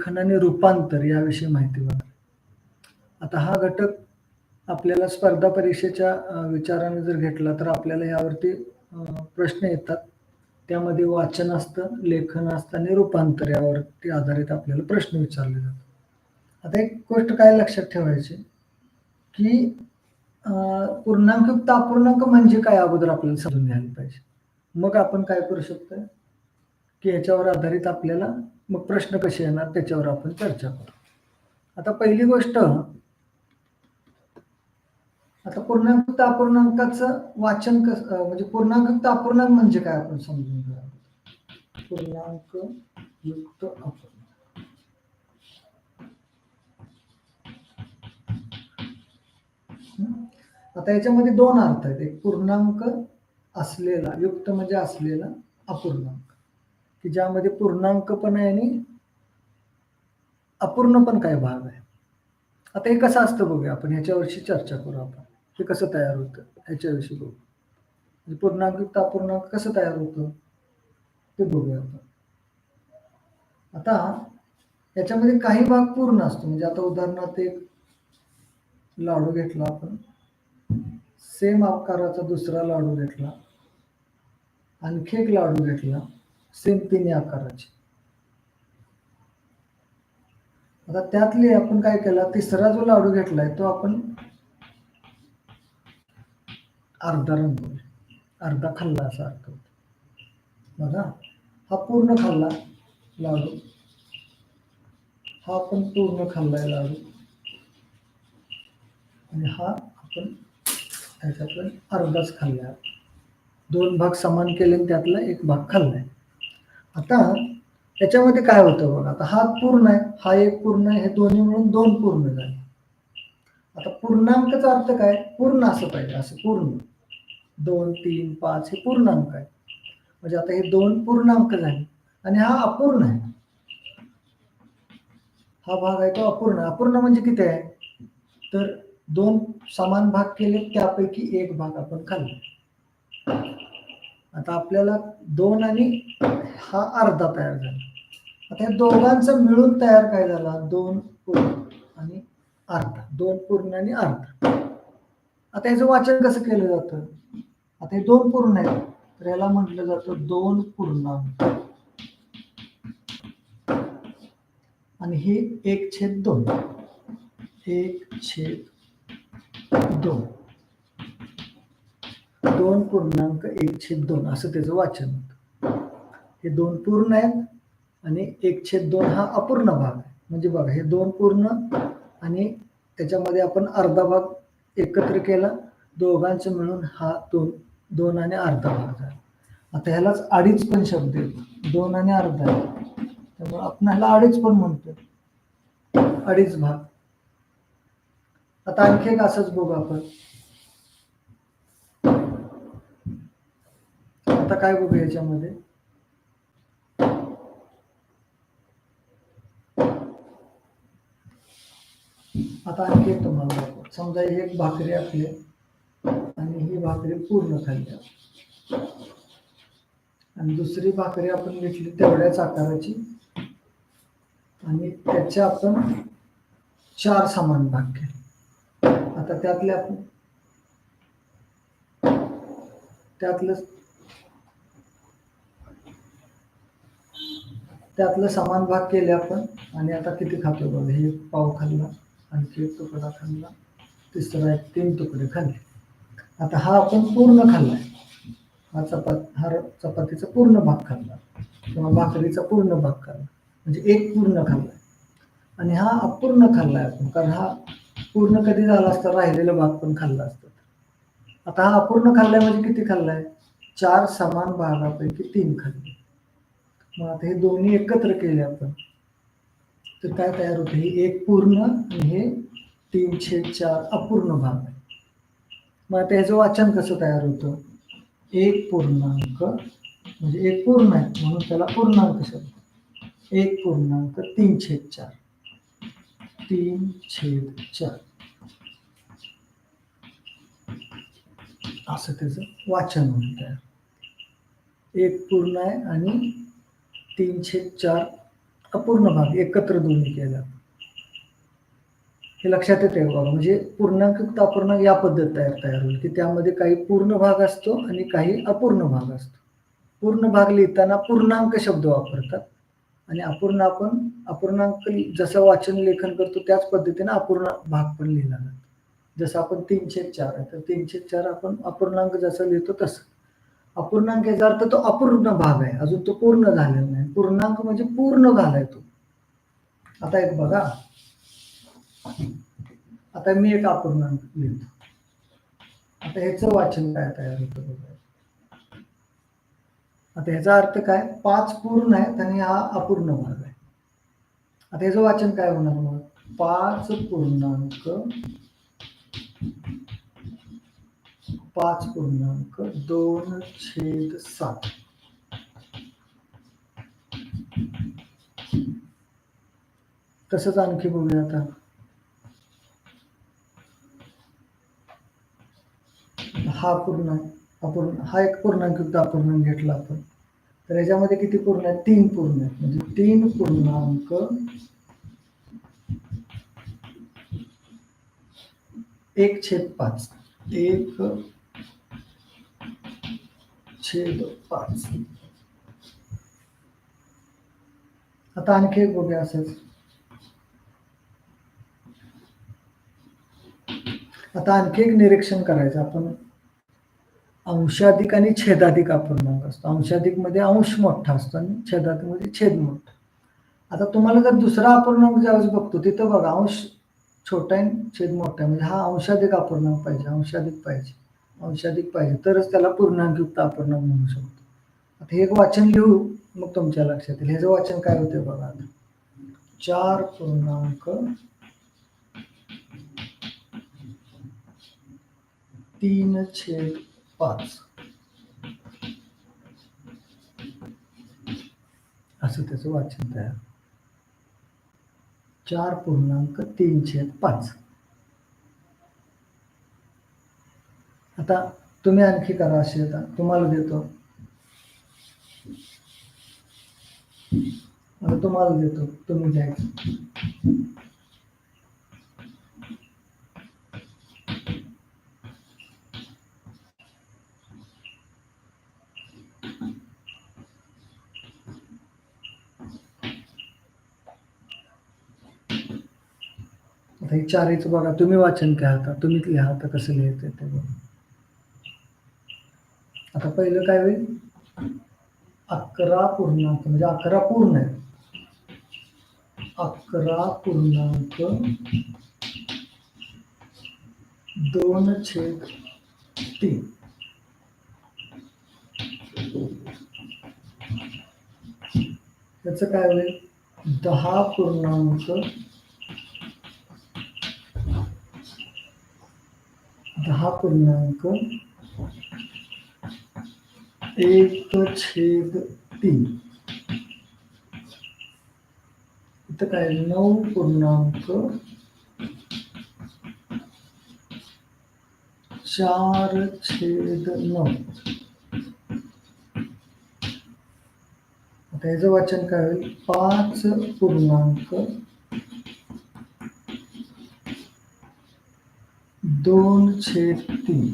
लेखन आणि रूपांतर याविषयी माहिती होणार आता हा घटक आपल्याला स्पर्धा परीक्षेच्या विचाराने जर घेतला तर आपल्याला यावरती प्रश्न येतात. त्यामध्ये वाचन असतं लेखन असतं आणि रूपांतर यावरती आधारित आपल्याला प्रश्न विचारले जातात. आता एक गोष्ट काय लक्षात ठेवायची? की पूर्णांक पूर्णांकयुक्त अपूर्णांक म्हणजे काय अगोदर आपल्याला समजून घ्यायला पाहिजे. मग आपण काय करू शकतो की ह्याच्यावर आधारित आपल्याला मग प्रश्न कसे येणार त्याच्यावर आपण चर्चा करू. आता पहिली गोष्ट आता पूर्णांक अपूर्णांकाचं वाचन कस म्हणजे पूर्णांक अपूर्णांक म्हणजे काय आपण समजून घ्या पूर्णांक युक्त अपूर्णांक. आता याच्यामध्ये दोन अर्थ आहेत. एक पूर्णांक असलेला युक्त म्हणजे असलेला अपूर्णांक. की ज्यामध्ये पूर्णांक पण आहे आणि अपूर्ण पण काय भाग आहे. आता हे कसं असतं बघूया आपण ह्याच्यावरची चर्चा करू आपण. हे कसं तयार होतं? ह्याच्याविषयी बघू. म्हणजे पूर्णांक अपूर्णांक कसं तयार होतं? ते बघूया आपण. आता याच्यामध्ये काही भाग पूर्ण असतो. म्हणजे आता उदाहरणार्थ एक लाडू घेतला आपण. सेम आकाराचा दुसरा लाडू घेतला. आणखी एक लाडू घेतला. सेम तिन्ही आकाराचे. आता त्यातले आपण काय केला तिसरा जो लाडू घेतलाय तो आपण अर्धा रंगवला अर्धा खाल्ला असा अर्थ होतो. बघा हा पूर्ण खाल्ला लाडू. हा आपण पूर्ण खाल्लाय लाडू. आणि हा आपण त्याच्यातून अर्धाच खाल्लाय. दोन भाग समान केले त्यातला एक भाग खाल्लाय. आता त्याच्यामध्ये काय होतं बघा आता हा पूर्ण आहे हा एक पूर्ण आहे हे दोन्ही मिळून दोन पूर्ण झाले. आता पूर्णांकचा अर्थ काय? पूर्ण असं पाहिजे असं पूर्ण. दोन तीन पाच हे पूर्णांक आहे. म्हणजे आता हे दोन पूर्णांक झाले आणि हा अपूर्ण आहे. हा भाग आहे तो अपूर्ण. अपूर्ण म्हणजे किती आहे? तर दोन समान भाग केले त्यापैकी एक भाग आपण खाल्ला. आता आपल्याला दोन आणि हा अर्धा तयार झाला. आता या दोघांचं मिळून तयार काय झाला? दोन पूर्ण आणि अर्धा. दोन पूर्ण आणि अर्धा. आता याचं वाचन कसं केलं जातं? आता हे दोन पूर्ण आहेत. तर याला म्हटलं जातं दोन पूर्णांक. आणि हे एक छेद दोन. एक छेद दोन. दोन पूर्णांक एक छेद दोन असं त्याचं वाचन होतं. हे दोन पूर्ण आहेत आणि एक छेद दोन हा अपूर्ण भाग आहे. म्हणजे बघा हे दोन पूर्ण आणि त्याच्यामध्ये आपण अर्धा भाग एकत्र केला दोघांचं मिळून हा दोन दोन आणि अर्धा भाग झाला. आता ह्यालाच अडीच पण शब्द येतो दोन आणि अर्धा. आहे त्यामुळे आपण ह्याला अडीच पण म्हणतो अडीच भाग. आता आणखी एक असंच बघू आपण. आता काय बघू याच्यामध्ये? आता आणखी एक तुम्हाला समजा एक भाकरी आपली आणि ही भाकरी पूर्ण खाल्ली आणि दुसरी भाकरी आपण घेतली तेवढ्याच आकाराची. आणि त्याचे आपण चार समान भाग केले. आता त्यातले आपण त्यातलं त्यातलं समान भाग केले आपण. आणि आता किती खातो बघा हे एक पाव खाल्ला आणखी एक तुकडा खाल्ला तिसरा एक तीन तुकडे खाल्ले. आता हा आपण पूर्ण खाल्लाय. हा चपात हा चपातीचा पूर्ण भाग खाल्ला. किंवा भाकरीचा पूर्ण भाग खाल्ला. म्हणजे एक पूर्ण खाल्लाय. आणि हा अपूर्ण खाल्लाय आपण कारण हा पूर्ण कधी झाला असता राहिलेला भाग पण खाल्ला असतात आता हा अपूर्ण खाल्लाय म्हणजे किती खाल्लाय? चार समान भागापैकी तीन खाल्ले. मग आता हे दोन्ही एकत्र केले आपण. तर काय तयार होतं? हे एक पूर्ण आणि हे तीन छेद चार अपूर्ण भाग. आहे मग आता ह्याचं वाचन कसं तयार होतं? एक पूर्णांक म्हणजे एक पूर्ण आहे म्हणून त्याला पूर्णांक शब्द. एक पूर्णांक तीन छेद चार. तीन छेद चार. असं त्याचं वाचन म्हणून तयार. एक पूर्ण आहे आणि तीनशे चार अपूर्ण भाग एकत्र दोन्ही केला हे लक्षात येते बघा म्हणजे पूर्णांक अपूर्णांक या पद्धत तयार तयार होईल की त्यामध्ये काही पूर्ण भाग असतो आणि काही अपूर्ण भाग असतो. पूर्ण भाग लिहिताना पूर्णांक शब्द वापरतात आणि अपूर्ण आपण अपूर्णांक लि- जसं वाचन लेखन करतो त्याच पद्धतीने अपूर्ण भाग पण लिहिला जातो. जसं आपण तीनशे चार आहे तर तीनशे चार आपण अपूर्णांक जसं लिहितो तसं. अपूर्णांक याचा अर्थ तो अपूर्ण भाग आहे. अजून तो पूर्ण झालेला नाही. पूर्णांक म्हणजे पूर्ण झालाय तो. आता एक बघा. आता मी एक अपूर्णांक लिहितो. आता ह्याचं वाचन काय तयार होतं बघा आता ह्याचा अर्थ काय? पाच पूर्ण आहेत आणि हा अपूर्ण भाग आहे. आता ह्याचं वाचन काय होणार मग? पाच पूर्णांक पाच पूर्णांक दोन छेद सात. तसंच आणखी बघूया आता. हा पूर्ण आपण अपूर्ण हा एक पूर्णांक अपूर्णांक घेतला आपण. तर याच्यामध्ये किती पूर्ण आहेत? तीन पूर्ण आहेत. म्हणजे तीन पूर्णांक एक छेद पाच. एक छेद पाच आता आणखी एक बघूया असंच आता आणखी एक निरीक्षण करायचं आपण अंशाधिक आणि छेदाधिक अपूर्णांक असतो अंशाधिकमध्ये अंश मोठा असतो आणि छेदाधिकमध्ये छेद मोठा आता तुम्हाला जर दुसरा अपूर्णांक ज्यावेळेस बघतो तिथं बघा अंश छोटा आहे आणि छेद मोठा आहे म्हणजे हा अंशाधिक अपूर्णांक पाहिजे अंशाधिक पाहिजे अंशाधिक पाहिजे. तरच त्याला पूर्णांकयुक्त आपण म्हणू शकतो. आता हे एक वाचन लिहू मग तुमच्या लक्षात येईल. ह्याचं वाचन काय होते बघा आता. चार पूर्णांक. तीन छेद पाच. असं त्याचं वाचन तयार. चार पूर्णांक तीन छेद पाच. आता तुम्ही आणखी करा अशी आता. तुम्हाला देतो. आता तुम्हाला देतो. तुम्ही घ्यायचं आता चारीचं बघा. तुम्ही वाचन काय आता. तुम्हीच लिहा आता कसं लिहायचं ते बघा. आता पहिलं काय होईल? अकरा पूर्णांक म्हणजे अकरा पूर्ण आहे अकरा पूर्णांक दोन छेद तीन. त्याचं काय होईल? दहा पूर्णांक दहा पूर्णांक एक छेद तीन. इथं काय नऊ पूर्णांक चार छेद नऊ. आता याचं वाचन काय होईल? पाच पूर्णांक दोन छेद तीन.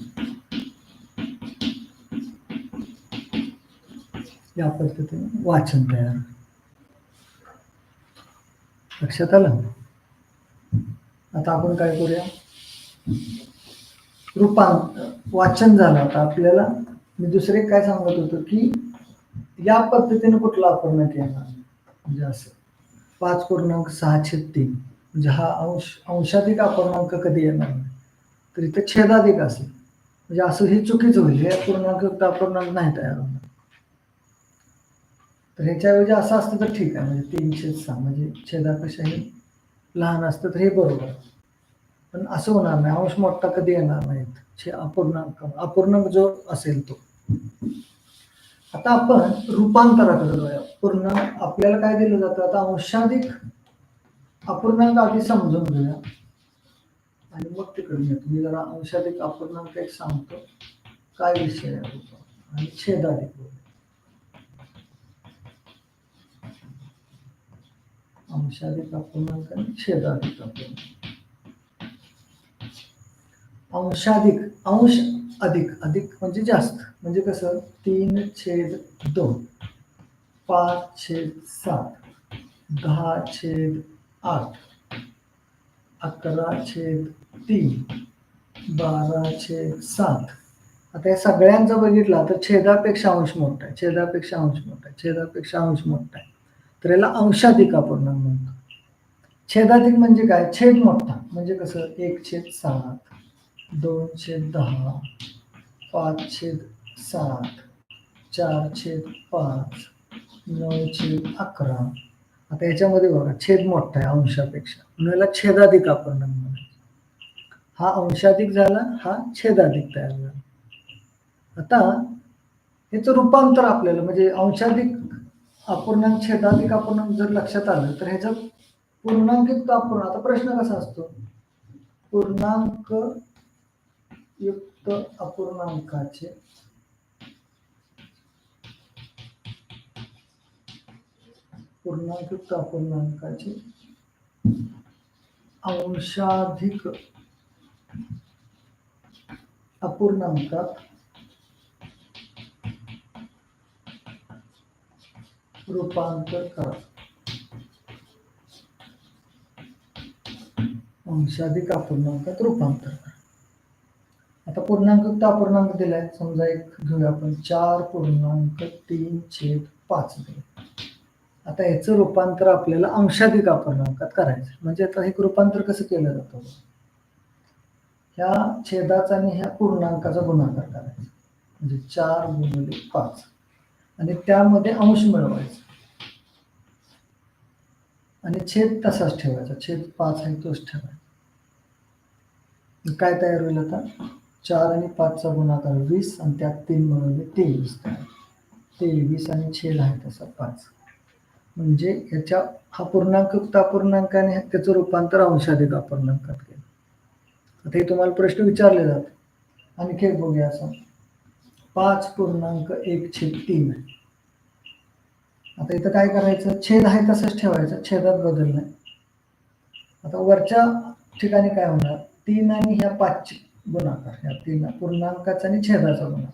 या पद्धतीने वाचन तयार. लक्षात आलं? आता आपण काय करूया? रूपांत वाचन झालं. आता आपल्याला मी दुसरे काय सांगत होतो की या पद्धतीने कुठला अपूर्णांक येणार म्हणजे असं. पाच पूर्णांक सहा छेद तीन. म्हणजे हा अंश अंशाधिक अपूर्णांक कधी येणार नाही? तर इथं छेदाधिक असेल. म्हणजे असं हे चुकीचं होईल. हे पूर्णांक अपूर्णांक नाही तयार होणार. तर ह्याच्याऐवजी असं असतं तर ठीक आहे. म्हणजे तीन छेद सहा म्हणजे छेदापेक्षाही लहान असतं तर हे बरोबर. पण असं होणार नाही. अंश मोठा कधी येणार नाहीत छे अपूर्णांक अपूर्णांक जो असेल तो. आता आपण रूपांतराकडे जाऊया. पूर्ण आपल्याला काय दिलं जातं? आता अंशाधिक अपूर्णांक आधी समजून घेऊया. आणि मग तिकडे येतो. मी जरा अंशाधिक अपूर्णांक एक सांगतो. काय विषय आहे आणि छेदाधिक अंशाधिक अपूर्णांक आणि छेदाधिक अपूर्णांक अंशाधिक अंश अधिक अधिक म्हणजे जास्त. म्हणजे कसं? तीन छेद दोन पाच छेद सात दहा छेद आठ अकरा छेद तीन बारा छेद सात. आता या सगळ्यांचं बघितला तर छेदापेक्षा अंश मोठा आहे छेदापेक्षा अंश मोठा आहे छेदापेक्षा अंश मोठा आहे. तर याला अंशाधिक अपूर्णांक म्हणतो. छेदाधिक म्हणजे काय? छेद मोठा. म्हणजे कसं? एक छेद सात दोन छेद दहा पाच छेद सात चार छेद पाच नऊ छेद अकरा. आता याच्यामध्ये बघा छेद मोठा आहे अंशापेक्षा. म्हणून याला छेदाधिक आपण म्हणायचं हा अंशाधिक झाला हा छेदाधिक तयार झाला. आता याचं रूपांतर आपल्याला म्हणजे अंशाधिक अपूर्णांक छेदाधिक अपूर्णांक जर लक्षात आलं तर ह्याचं पूर्णांकित अपूर्ण. आता प्रश्न कसा असतो? पूर्णांक युक्त अपूर्णांकाचे पूर्णांकयुक्त अपूर्णांकाचे अंशाधिक अपूर्णांकात रूपांतर करा. अंशाधिक अपूर्णांकात रूपांतर करा. आता पूर्णांक अपूर्णांक दिलाय? समजा एक घेऊया आपण. चार पूर्णांक तीन छेद पाच दिले. आता याचं रूपांतर आपल्याला अंशाधिक अपूर्णांकात करायचं म्हणजे आता हे रूपांतर कसं केलं जातं? ह्या छेदाचा आणि ह्या पूर्णांकाचा गुणाकार करायचा. म्हणजे चार गुणले पाच. आणि त्यामध्ये अंश मिळवायचा. आणि छेद तसाच ठेवायचा. छेद पाच आहे तोच ठेवायचा. काय तयार होईल आता? चार आणि पाचचा गुणाकार वीस आणि त्यात तीन मिळवले तेवीस तयार तेवीस आणि छेद आहे तसा पाच. म्हणजे याच्या हा पूर्णांक अपूर्णांकाने त्याचं रूपांतर अंशाधिक अपूर्णांकात केलं. आता हे तुम्हाला प्रश्न विचारले जातात. आणखी एक बघूया असं. पाच पूर्णांक एक छेद तीन. आहे आता इथं काय करायचं? छेद आहे तसंच ठेवायचं. छेदात बदल नाही. आता वरच्या ठिकाणी काय होणार? तीन आणि ह्या पाच गुणाकार. ह्या तीन पूर्णांकाचा आणि छेदाचा गुणाकार.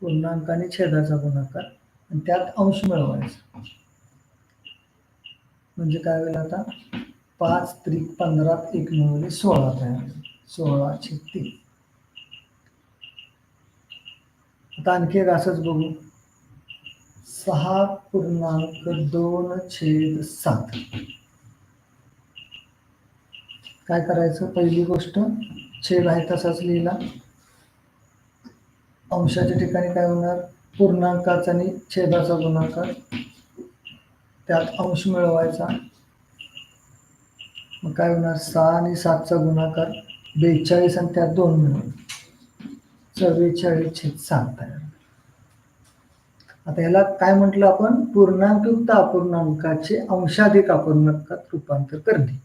पूर्णांक आणि छेदाचा गुणाकार. आणि त्यात अंश मिळवायचा. म्हणजे काय होईल आता? पाच त्रिक पंधरात एक मिळवले सोळा तयार सोळा छेद तीन. आता आणखी एक असंच बघू सहा पूर्णांक दोन छेद सात. काय करायचं? पहिली गोष्ट छेद आहे तसाच लिहिला. अंशाच्या ठिकाणी काय होणार? पूर्णांकाचा आणि छेदाचा गुणाकार. त्यात अंश मिळवायचा. मग काय होणार? सहा आणि सातचा गुणाकार बेचाळीस आणि त्यात दोन मिळवून चव्वेचाळीस छेद सात. आता याला काय म्हटलं आपण? पूर्णांकयुक्त अपूर्णांकाचे अंशाधिक अपूर्णांकात रूपांतर करणे.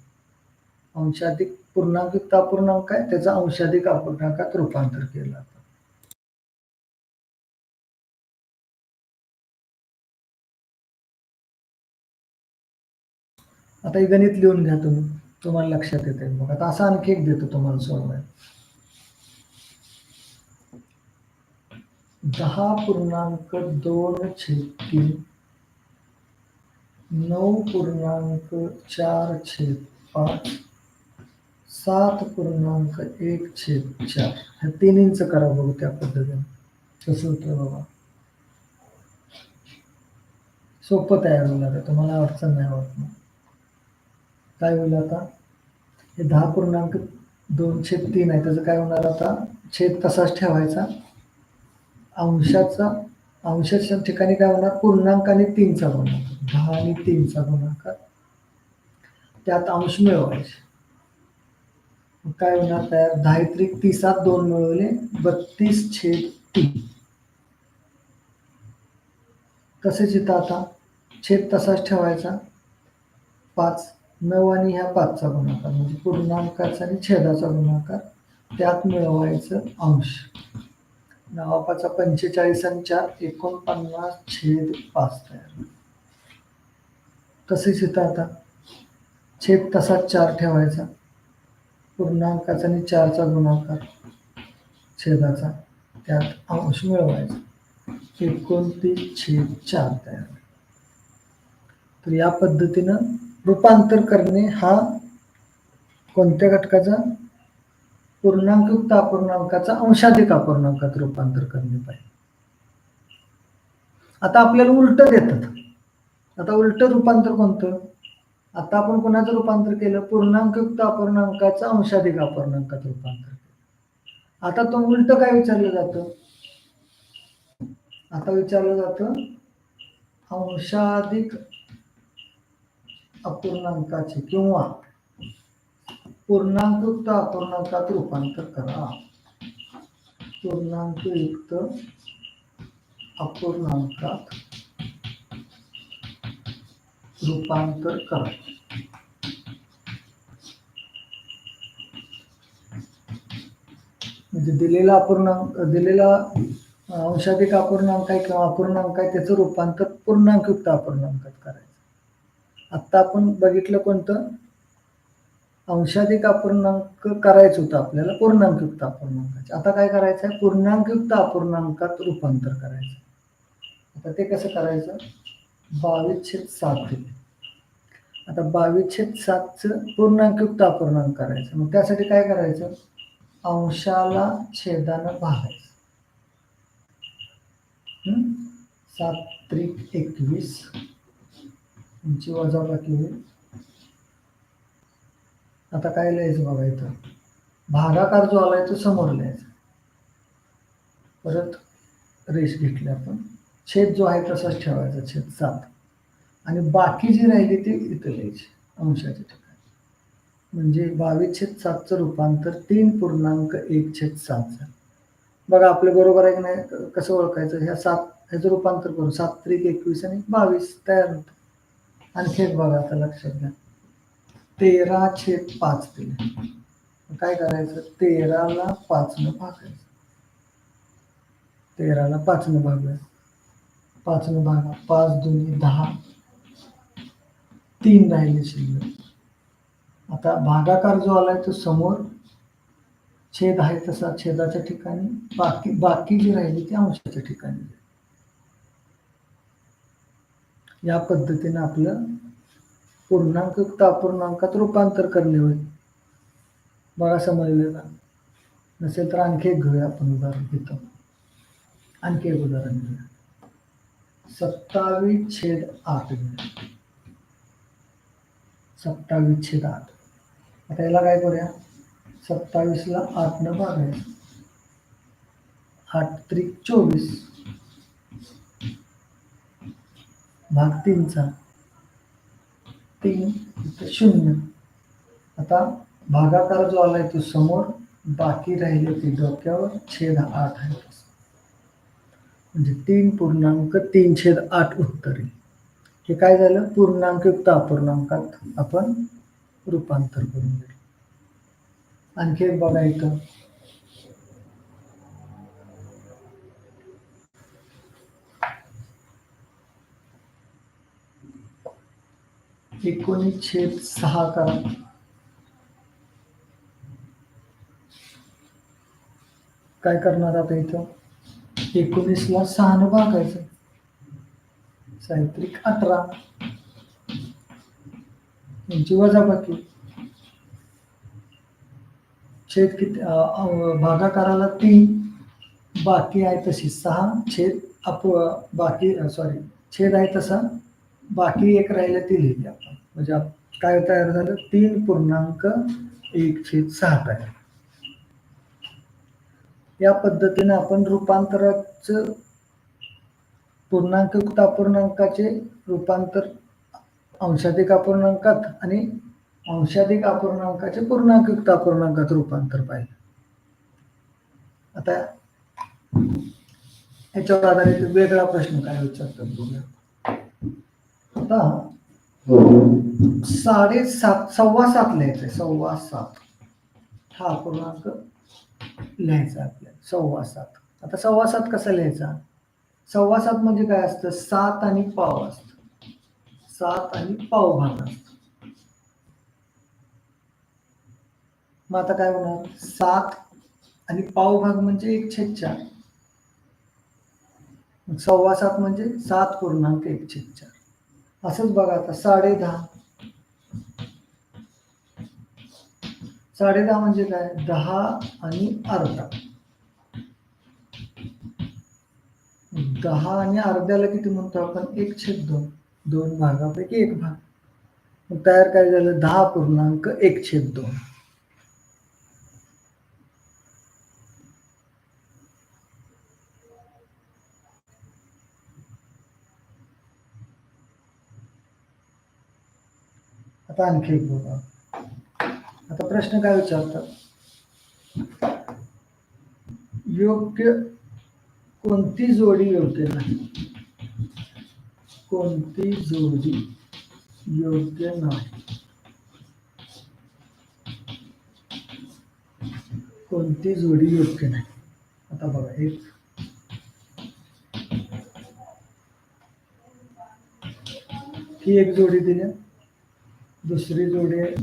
अंशाधिक पूर्णांकयुक्त अपूर्णांक आहे त्याचा अंशाधिक अपूर्णांकात रूपांतर केलं जातं. आता हे गणित लिहून घ्या तुम्ही. तुम्हाला लक्षात येते मग आता असा आणखी एक देतो तुम्हाला सोडवायला दहा पूर्णांक दोन छेद तीन. नऊ पूर्णांक चार छेद पाच. सात पूर्णांक एक छेद चार. ह्या तिन्हींचं करा बघू त्या पद्धतीने. कसं होतं बाबा सोपं तयार होणार आहे. तुम्हाला अडचण नाही होत मग काय होईल आता? हे दहा पूर्णांक दोन छेद तीन आहे. त्याचं काय होणार आता? छेद तसाच ठेवायचा. अंशाचा अंशाच्या ठिकाणी काय होणार? पूर्णांक आणि तीनचा गुणाकार. दहा आणि तीनचा गुणाकार. त्यात अंश मिळवायचे. काय होणार? तयार दहा त्रिक दोन मिळवले. बत्तीस छेद तीन. तसेच इथं आता? छेद तसाच ठेवायचा. पाच नऊ आणि ह्या पाचचा गुणाकार. म्हणजे पूर्णांकाचा आणि छेदाचा गुणाकार. त्यात मिळवायचं अंश. नावापाचा पंचेचाळीस आणि एकोणपन्नास छेद पाच तयार. तसेच इथं आता छेद तसाच चार ठेवायचा. पूर्णांकाचा आणि चारचा गुणाकार छेदाचा. त्यात अंश मिळवायचा. एकोणतीस छेद चार तयार. तर या पद्धतीनं रूपांतर करणे हा कोणत्या घटकाचा? पूर्णांकयुक्त अपूर्णांकाचा अंशाधिक अपूर्णांकात रूपांतर करणे पाहिजे. आता आपल्याला उलट देतात. आता उलट रूपांतर कोणतं? आता आपण कोणाचं रूपांतर केलं? पूर्णांकयुक्त अपूर्णांकाचं अंशाधिक अपूर्णांकात रूपांतर केलं. आता तो उलट काय विचारलं जातं? आता विचारलं जातं अंशाधिक अपूर्णांकाचे किंवा पूर्णांकयुक्त अपूर्णांकात रूपांतर करा. पूर्णांकयुक्त अपूर्णांकात रूपांतर करा. म्हणजे दिलेला अपूर्णांक दिलेला अंशाधिक अपूर्णांक आहे किंवा अपूर्णांक आहे त्याचं रूपांतर पूर्णांकयुक्त अपूर्णांकात करायचं. आत्ता आपण बघितलं कोणतं? अंशाधिक अपूर्णांक करायचं होतं आपल्याला पूर्णांकयुक्त अपूर्णांकाचे. आता काय करायचं आहे पूर्णांकयुक्त अपूर्णांकात रूपांतर करायचं. आता ते कसं करायचं? बावीस छेद सात आता बावीस छेद सातचं पूर्णांकयुक्त अपूर्णांक करायचं. मग त्यासाठी काय करायचं? अंशाला छेदानं भागायचं. सात त्रिक एकवीस. यांची वजाबाकी होईल. आता काय लिहायचं बघा इथं? भागाकार जो आलाय तो समोर लिहायचा. परत रेष घेतली आपण. छेद जो आहे तसाच ठेवायचा छेद सात. आणि बाकी जी राहिली ती इथं लिहायची अंशाच्या ठिकाणी. म्हणजे बावीस छेद सातचं रूपांतर तीन पूर्णांक एक छेद सात झालं. बघा आपलं बरोबर आहे की नाही? कसं ओळखायचं? ह्या सात ह्याचं रूपांतर करून सात त्रिक एकवीस आणि बावीस तयार होतं. आणखी एक बघा आता लक्षात घ्या. तेरा छेद पाच दिले काय करायचं? तेराला पाचनं भागायचं. तेराला पाचनं भागूया पाचनं भागा पाच दोन्ही दहा. तीन राहिले शिल्लक. आता भागाकार जो आलाय तो समोर छेद आहे तसा छेदाच्या ठिकाणी बाकी बाकी जी राहिली ती अंशाच्या ठिकाणी. या पद्धतीने आपलं पूर्णांक अपूर्णांकात रूपांतर करणे होईल बघा समजले नसेल तर आणखी एक घेऊया आपण उदाहरण घेतो आणखी एक उदाहरण घेऊया. सत्तावीस छेद आठ सत्तावीस छेद आठ. आता याला काय करूया? सत्तावीसला आठनं भागायचं आठ त्रिक चोवीस. भाग तीनचा. तीन इथं शून्य. आता भागाकार जो आलाय तो समोर बाकी राहिले ते डोक्यावर छेद आठ आहे. म्हणजे तीन पूर्णांक तीन छेद आठ उत्तरे. हे काय झालं? पूर्णांकयुक्त अपूर्णांकात आपण रूपांतर करून घेतलं. आणखी एक बघा इथं. एकोणीस छेद सहा करा काय करणार आता इथं? एकोणीसला सहानं भागायचं. साहित्रिक अठरा. यांची वजाबाकी. छेद किती भागाकाराला तीन. बाकी आहे तशी सहा. छेद अप बाकी सॉरी छेद आहे तसा. बाकी एक राहिलं ती लिहिली आपण. म्हणजे काय तयार झालं? तीन पूर्णांक एक छेद सहा तयार या पद्धतीने आपण रूपांतराच पूर्णांक अपूर्णांकाचे रूपांतर अंशाधिक अपूर्णांकात आणि अंशाधिक अपूर्णांकाचे पूर्णांकयुक्त अपूर्णांकात रूपांतर पाहिजे आता याच्यावर आधारित वेगळा प्रश्न काय विचारतात बघूया. आता हो. साडेसात सव्वा सात लिहायचंय सव्वा सात. हा पूर्णांक लिहायचा आपल्याला सव्वा सात. आता सव्वा सात कसा लिहायचा? सव्वा सात म्हणजे काय असतं? सात आणि पाव असतं. सात आणि पाव भाग असत. मग आता काय होणार? सात आणि पाव भाग म्हणजे एक छेद चार. सव्वा सात म्हणजे सात पूर्णांक एक छेद चार. असंच बघा आता साडे दहा. साडे दहा म्हणजे काय? दहा आणि अर्धा. दहा आणि अर्ध्याला किती म्हणतो आपण? एक छेद दोन. दोन भागापैकी एक भाग. मग तयार काय झालं? दहा पूर्णांक एक छेद दोन. आता आणखी एक बघा. आता प्रश्न काय विचारतात? योग्य कोणती जोडी योग्य नाही? कोणती जोडी योग्य नाही? कोणती जोडी योग्य नाही? आता बघा, एक. ही एक जोडी दिली. दुसरी जोडी। आहे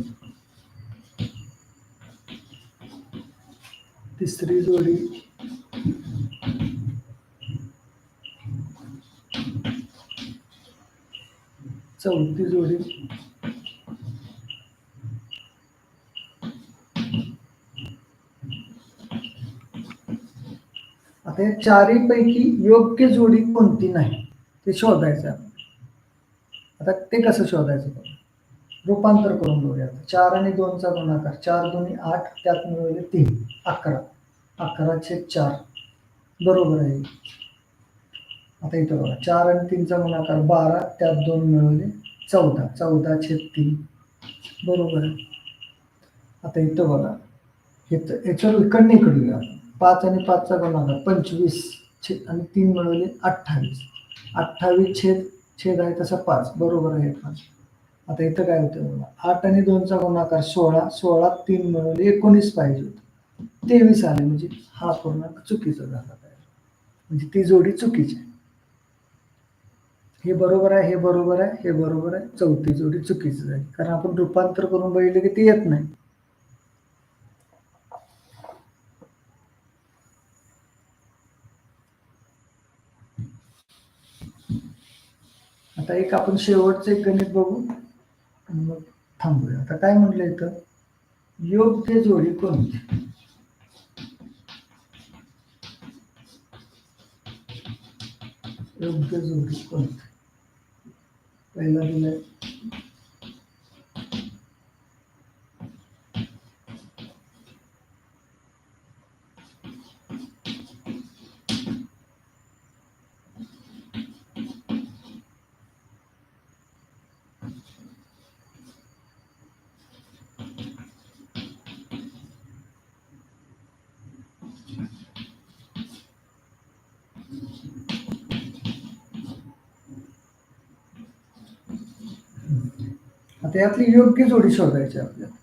तिसरी जोडी। चौथी जोडी। आता या चारीपैकी योग्य जोडी कोणती नाही? ते शोधायचं आता ते कसं शोधायचं. रूपांतर करून बघूया. चार आणि दोनचा गुणाकार. चार दोन्ही आठ त्यात मिळवले तीन. अकरा. अकरा छेद चार. बरोबर आहे. आता इथं बघा. चार आणि तीनचा गुणाकार बारा त्यात दोन मिळवले चौदा. चौदा छेद तीन. बरोबर आहे. आता इथं बघा. इथं याच्यावर इकडनं इकडूया पाच आणि पाचचा गुणाकार पंचवीस छेद आणि तीन मिळवले अठ्ठावीस. अठ्ठावीस छेद छेद आहे तसा पाच. बरोबर आहे पाच. आता इथं काय होतं बघा. आठ आणि दोनचा गुणाकार सोळा सोळा तीन मिळवले एकोणीस पाहिजे होतं. तेवीस आले म्हणजे हा पूर्णांक चुकीचा झाला पाहिजे म्हणजे ती जोडी चुकीची आहे. हे बरोबर आहे हे बरोबर आहे हे बरोबर आहे. चौथी जोडी चुकीची झाली कारण आपण रूपांतर करून बघितलं की ती येत नाही. आता एक आपण शेवटचं एक गणित बघू. आणि मग थांबूया. आता काय म्हटलं इथं? योग्य जोडी कोणती? योग्य जोडी कोणती? पहिला दिलाय. त्यातली योग्य जोडी शोधायची आपल्याला.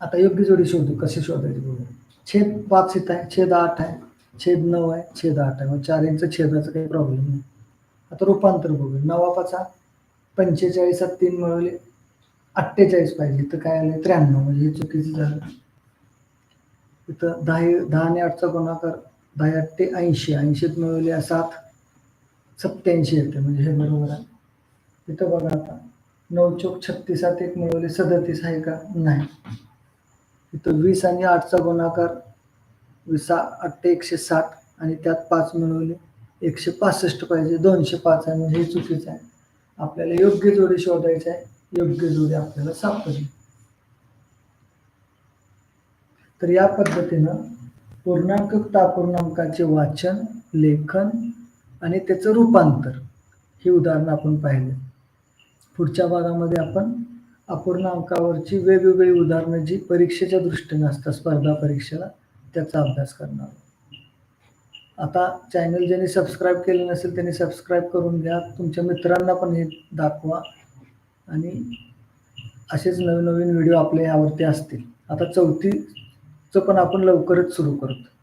आता योग्य जोडी शोधू कशी शोधायची बघू. छेद पाच इथं आहे छेद आठ आहे छेद नऊ आहे छेद आठ आहे. मग चार इंच छेदाचा काही प्रॉब्लेम नाही. आता रूपांतर बघू नवा पाचा पंचेचाळीसात तीन मिळवले. अठ्ठेचाळीस पाहिजे. तर काय आलं त्र्याण्णव. म्हणजे हे चुकीचं झालं. इथं दहा दहा आणि आठचा गुणाकार दहा आठ ते ऐंशी. ऐंशीत मिळवले सात सत्याऐंशी येते. म्हणजे हे बरोबर आहे. इथं बघा आता. नऊ चौक छत्तीसात एक मिळवले सदतीस आहे का? नाही. इथं वीस आणि आठचा गुणाकार वीसा आठ ते एकशे साठ आणि त्यात पाच मिळवले. एकशे पासष्ट पाहिजे दोनशे पाच आहे म्हणजे हे चुकीचं आहे. आपल्याला योग्य जोडी शोधायची आहे योग्य जोडी आपल्याला सापडली. तर या पद्धतीनं पूर्णांक तापूर्णांकाचे वाचन लेखन आणि त्याचं रूपांतर ही उदाहरणं आपण पाहिले. पुढच्या भागामध्ये आपण अपूर्णांकावरची वेगवेगळी उदाहरणं जी परीक्षेच्या दृष्टीने असतात स्पर्धा परीक्षेला त्याचा अभ्यास करणार. आता चॅनल ज्यांनी सबस्क्राईब केले नसेल त्यांनी सबस्क्राईब करून घ्या. तुमच्या मित्रांना पण हे दाखवा. आणि असेच नवीन नवीन व्हिडिओ आपल्या यावरती असतील. आता चौथीचं पण आपण लवकरच सुरू करतो.